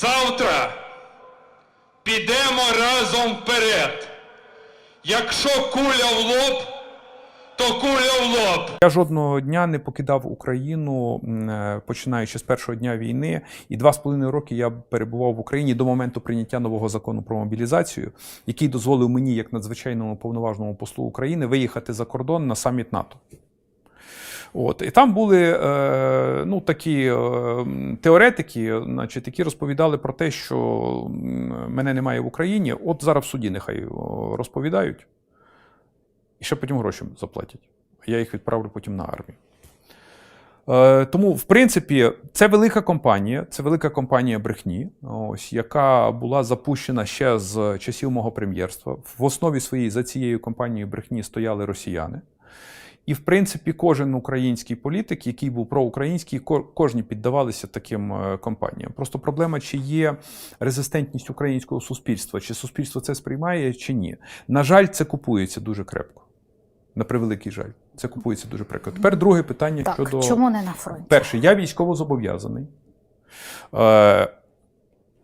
Завтра підемо разом вперед. Якщо куля в лоб, то куля в лоб. Я жодного дня не покидав Україну, е, починаючи з першого дня війни, і два з половиною роки я перебував в Україні до моменту прийняття нового закону про мобілізацію, який дозволив мені, як надзвичайному повноважному послу України, виїхати за кордон на саміт НАТО. От і там були е, ну, такі е, теоретики, значить, які розповідали про те, що мене немає в Україні. От зараз в суді нехай розповідають, і ще потім гроші заплатять. Я їх відправлю потім на армію. Е, тому, в принципі, це велика компанія, це велика компанія брехні, ось, яка була запущена ще з часів мого прем'єрства. В основі своїй за цією компанією брехні стояли росіяни. І, в принципі, кожен український політик, який був проукраїнський, ко- кожні піддавалися таким е, компаніям. Просто проблема, чи є резистентність українського суспільства, чи суспільство це сприймає, чи ні. На жаль, це купується дуже крепко. На превеликий жаль, це купується дуже крепко. Тепер друге питання Так, щодо чому не на фронті? перше, я військово зобов'язаний.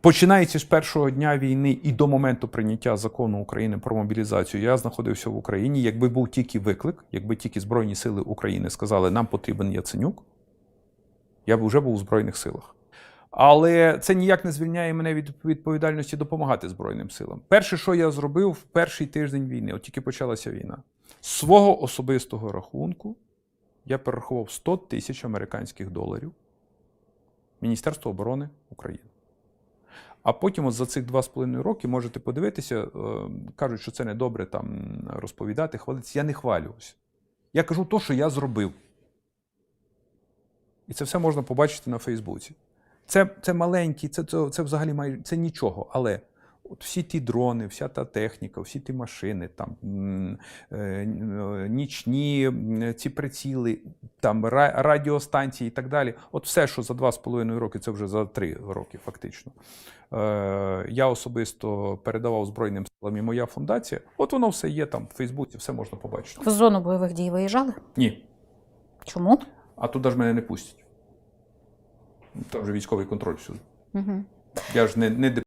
Починаючи з першого дня війни і до моменту прийняття закону України про мобілізацію, я знаходився в Україні. Якби був тільки виклик, якби тільки Збройні Сили України сказали, нам потрібен Яценюк, я б вже був у Збройних силах. Але це ніяк не звільняє мене від відповідальності допомагати Збройним силам. Перше, що я зробив в перший тиждень війни, от тільки почалася війна, з свого особистого рахунку я перерахував 100 тисяч американських доларів Міністерству оборони України. А потім, от за цих два з половиною роки, можете подивитися, е, кажуть, що це не добре там розповідати, хвалитися. Я не хвалююся. Я кажу то, що я зробив. І це все можна побачити на Фейсбуці. Це, це маленькі, це, це, це взагалі майже це нічого. Але от всі ті дрони, вся та техніка, всі ті машини, там, е, е, нічні ці приціли, там, радіостанції і так далі. От все, що за два з половиною роки, це вже за три роки, фактично. Е, я особисто передавав Збройним силам і моя фундація. От воно все є там в Фейсбуці, все можна побачити. В зону бойових дій виїжджали? Ні. Чому? А туди ж мене не пустять. Там вже військовий контроль всюди. Угу. Я ж не, не